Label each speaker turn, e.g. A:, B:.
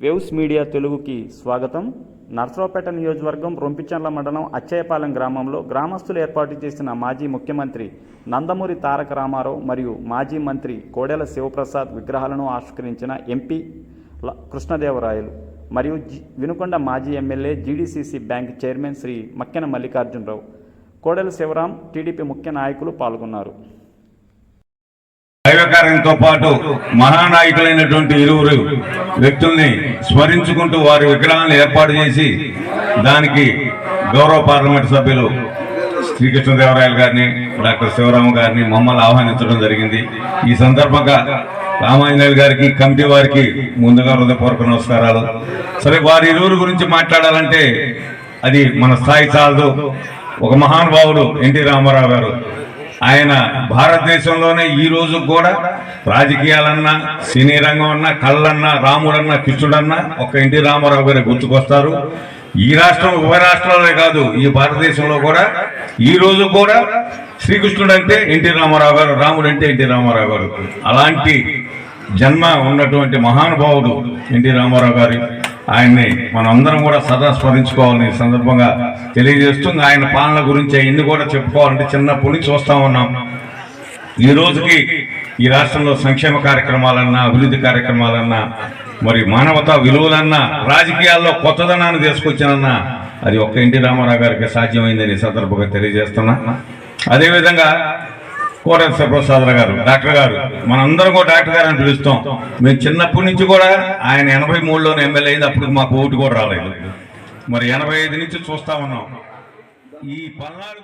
A: Waves media తెలుగుకి స్వాగతం. నర్సరావుపేట నియోజకవర్గం రొంపిచర్ల మండలం అచ్చయ్యపాలెం గ్రామంలో గ్రామస్తులు ఏర్పాటు చేసిన మాజీ ముఖ్యమంత్రి నందమూరి తారక రామారావు మరియు మాజీ మంత్రి కోడెల శివప్రసాద్ విగ్రహాలను ఆవిష్కరించిన ఎంపీ ల- కృష్ణదేవరాయలు మరియు జి- వినుకొండ మాజీ MLA GDCC bank chairman Shri Makkena Mallikarjunarao. Kodela Sivaram TDP ముఖ్య నాయకులు పాల్గొన్నారు.
B: దైవకార్యంతో పాటు మహానాయకులైనటువంటి ఇరువురు వ్యక్తుల్ని స్మరించుకుంటూ వారి విగ్రహాలను ఏర్పాటు చేసి దానికి గౌరవ పార్లమెంట్ సభ్యులు శ్రీకృష్ణదేవరాయలు గారిని డాక్టర్ శివరామ గారిని మమ్మల్ని ఆహ్వానించడం జరిగింది. ఈ సందర్భంగా రామాంజనేయులు గారికి కమిటీ వారికి ముందుగా హృదయపూర్వక నమస్కారాలు. సరే వారి ఇరువురు గురించి మాట్లాడాలంటే అది మన స్థాయి చాలదు. ఒక మహానుభావుడు ఎన్టీ రామారావు గారు ఆయన భారతదేశంలోనే ఈ రోజు కూడా రాజకీయాలన్నా సినీ రంగం అన్నా కళ్ళన్నా రాముడన్నా కృష్ణుడన్నా ఒక ఎన్టీ రామారావు గారు గుర్తుకొస్తారు. ఈ రాష్ట్రం ఉభయ రాష్ట్రాలే కాదు ఈ భారతదేశంలో కూడా. ఈ రోజు కూడా శ్రీకృష్ణుడు అంటే ఎన్టీ రామారావు గారు రాముడు అంటే ఎన్టీ రామారావు గారు. అలాంటి జన్మ ఉన్నటువంటి మహానుభావుడు ఎన్టీ రామారావు గారి. ఆయన్ని మనం అందరం కూడా సదా స్మరించుకోవాలని ఈ సందర్భంగా తెలియజేస్తుంది. ఆయన పాలన గురించి ఎన్ని కూడా చెప్పుకోవాలంటే చిన్నప్పటి నుంచి వస్తూ ఉన్నాం. ఈ రోజుకి ఈ రాష్ట్రంలో సంక్షేమ కార్యక్రమాలన్నా అభివృద్ధి కార్యక్రమాలన్నా మరి మానవతా విలువలన్నా రాజకీయాల్లో కొత్తదనాన్ని తీసుకొచ్చానన్నా అది ఒక్క ఎన్టీ రామారావు గారికి సాధ్యమైందని ఈ సందర్భంగా తెలియజేస్తున్నా. అదేవిధంగా కోటల శివప్రసాద్ గారు డాక్టర్ గారు మనందరం కూడా డాక్టర్ గారు అని పిలుస్తాం. మేము చిన్నప్పటి నుంచి కూడా ఆయన ఎనభై మూడులోనే ఎమ్మెల్యే అయింది అప్పుడు మాకు ఓటు కూడా రాలేదు. మరి ఎనభై ఐదు నుంచి చూస్తా ఉన్నాం. ఈ పల్నాడు